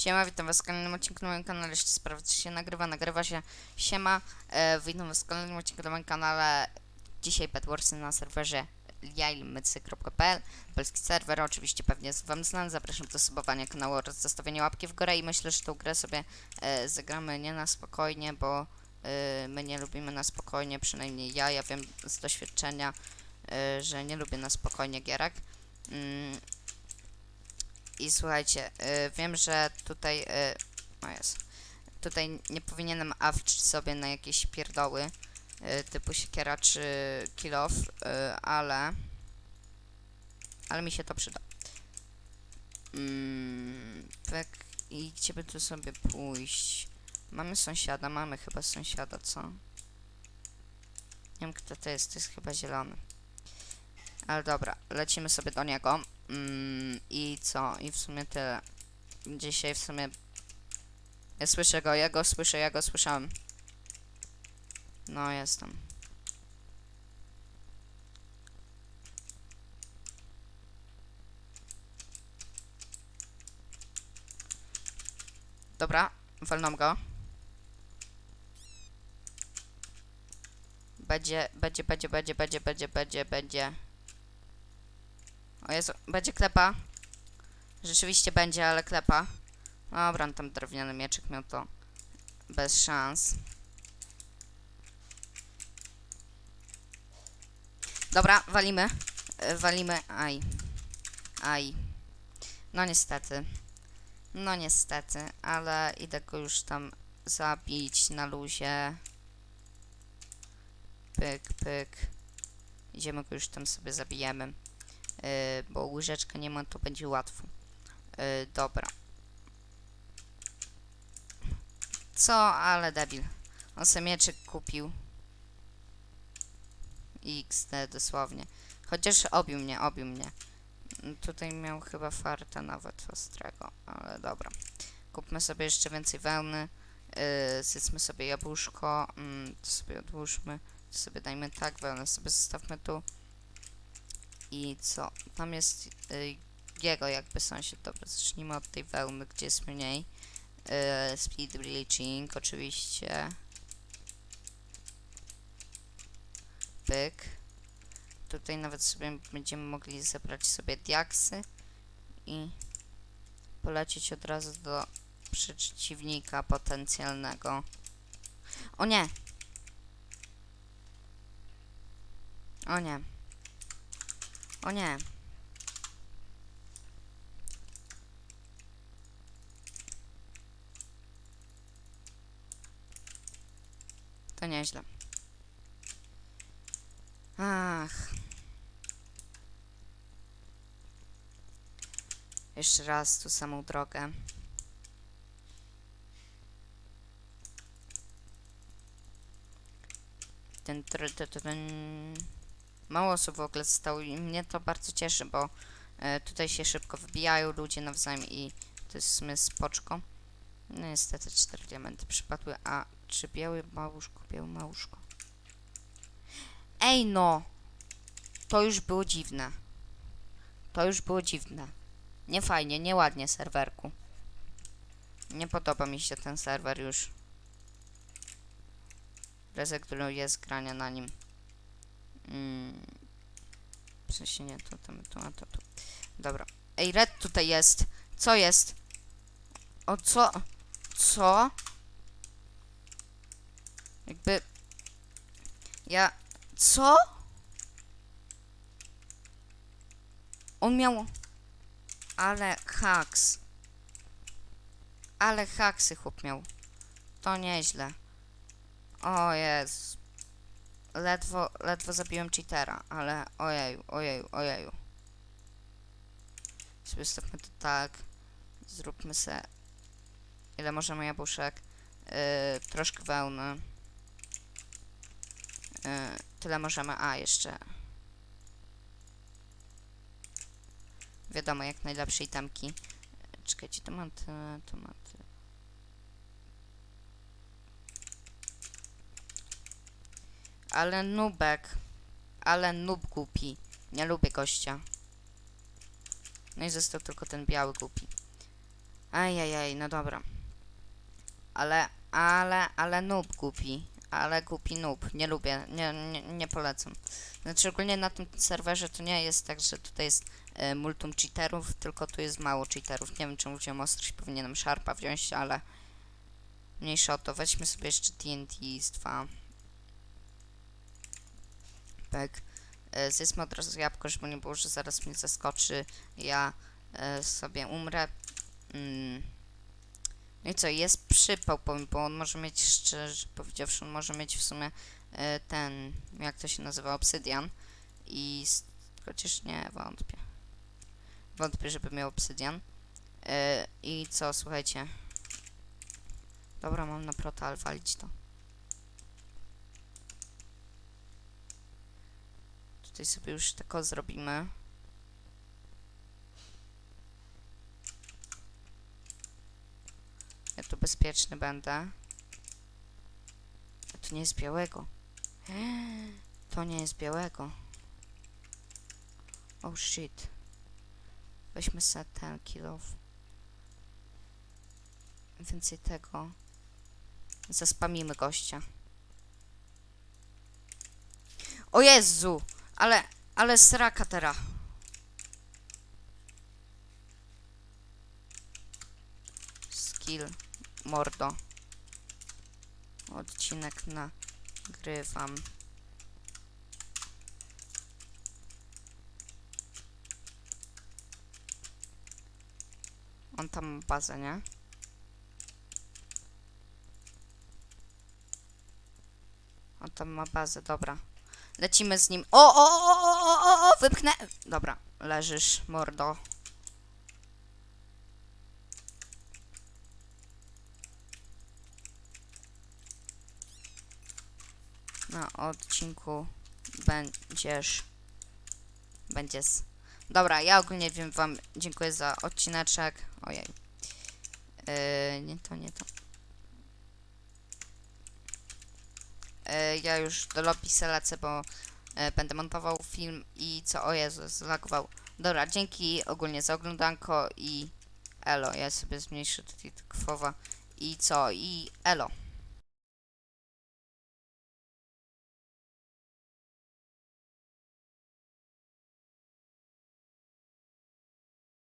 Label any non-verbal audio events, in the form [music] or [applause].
Siema, witam was w kolejnym odcinku na moim kanale. Jeśli sprawdza się, nagrywa, nagrywa się. Siema, e, witam was w kolejnym odcinku na moim kanale. Dzisiaj Bedwarsy na serwerze jailmycy.pl Polski serwer, oczywiście pewnie jest wam znany. Zapraszam do subowania kanału oraz zostawienia łapki w górę i myślę, że tą grę sobie e, zagramy nie na spokojnie, bo e, my nie lubimy na spokojnie, przynajmniej ja, ja wiem z doświadczenia, e, że nie lubię na spokojnie gierek. Mm, i słuchajcie, y, wiem, że tutaj. Y, o jest. Tutaj nie powinienem awczyć sobie na jakieś pierdoły y, typu siekiera czy kilof, y, ale. Ale mi się to przyda. Mm, i gdzie by tu sobie pójść? Mamy sąsiada, mamy chyba sąsiada, co? Nie wiem kto to jest, to jest chyba zielony. Ale dobra, lecimy sobie do niego. Mm, I co? I w sumie tyle. Dzisiaj w sumie. Ja słyszę go, ja go słyszę, ja go słyszałem. No, jestem. Dobra, walnął go. Będzie, będzie, będzie, będzie, będzie, będzie, będzie, będzie. O Jezu, będzie klepa. Rzeczywiście będzie, ale klepa. Dobra, on tam drewniany mieczek miał to bez szans. Dobra, walimy. E, Walimy. Aj. Aj. No niestety. No niestety, ale idę go już tam zabić na luzie. Pyk, pyk. Idziemy go już tam sobie zabijemy. Yy, bo łyżeczka nie ma, to będzie łatwo. Yy, dobra. Co? Ale debil. On se mieczyk kupił. XD dosłownie. Chociaż obił mnie, obił mnie. Tutaj miał chyba farta nawet ostrego, ale dobra. Kupmy sobie jeszcze więcej wełny. Yy, zjedzmy sobie jabłuszko. Mm, to sobie odłóżmy. To sobie dajmy tak, wełnę sobie zostawmy tu. I co? Tam jest y, jego jakby sąsiad. Dobra, zacznijmy od tej wełny, gdzie jest mniej. Y, speed bleaching, oczywiście. Pyk. Tutaj nawet sobie będziemy mogli zebrać sobie diaksy i polecieć od razu do przeciwnika potencjalnego. O nie! O nie. O nie. To nieźle. Ach. Jeszcze raz tu samą drogę. Ten, ten, ten, ten. Mało osób w ogóle zostało i mnie to bardzo cieszy, bo e, tutaj się szybko wybijają ludzie nawzajem i to jest w sumie spoczko. No niestety cztery diamenty przypadły, a czy biały małuszko, białe małuszko? Ej no! To już było dziwne. To już było dziwne. Nie fajnie, nieładnie serwerku. Nie podoba mi się ten serwer już. Rezygnuję z grania na nim. Mm. W sensie nie, to tam, to, a to, to. Dobra. Ej, red tutaj jest. Co jest? O co? Co? Jakby... Ja... Co? On miał... Ale haks. Ale haksy chłop miał. To nieźle. O Jezu. Ledwo, ledwo zabiłem cheatera, ale ojeju, ojeju, ojeju. Sobie to tak. Zróbmy se... Ile możemy jabłuszek? Yy, troszkę wełny. Yy, tyle możemy... A, jeszcze... Wiadomo, jak najlepszej tamki. Czekajcie, tomaty, tomaty. Ale nubek. Ale nub głupi. Nie lubię gościa. No i został tylko ten biały głupi. Ajajaj, no dobra. Ale, ale, ale noob głupi. Ale głupi noob. Nie lubię, nie, nie, nie polecam. Znaczy ogólnie na tym serwerze to nie jest tak, że tutaj jest e, multum cheaterów, tylko tu jest mało cheaterów. Nie wiem czemu wziąłem ostrość, powinienem szarpa wziąć, ale mniejsza o to. Weźmy sobie jeszcze TNT z 2 jabłek. E, zjedzmy od razu jabłko, żeby nie było, że zaraz mnie zaskoczy. Ja e, sobie umrę. Mm. No i co, jest przypał, powiem, bo on może mieć, szczerze powiedziawszy, on może mieć w sumie e, ten, jak to się nazywa, obsydian. I chociaż nie wątpię. Wątpię, żeby miał obsydian. I co, słuchajcie. Dobra, mam na prota, ale walić to. Tutaj sobie już tako zrobimy. Ja tu bezpieczny będę. A to nie jest białego. [gasps] To nie jest białego. Oh shit. Weźmy sobie ten kill off. Więcej tego. Zaspamimy gościa. O Jezu! Ale, ale sraka teraz. Skill. Mordo. Odcinek nagrywam. On tam bazę, nie? On tam ma bazę, dobra. Lecimy z nim. O, o, o, o, o, o, o, wypchnę. Dobra, leżysz, mordo. Na odcinku będziesz. Będziesz. Dobra, ja ogólnie wiem wam dziękuję za odcineczek. Ojej. Yy, nie to, nie to. Ja już do lobby se lecę, bo yy, będę montował film i co, o Jezu, zlagował. Dobra, dzięki ogólnie za oglądanko i elo. Ja sobie zmniejszę tutaj kwowa. I co, i elo.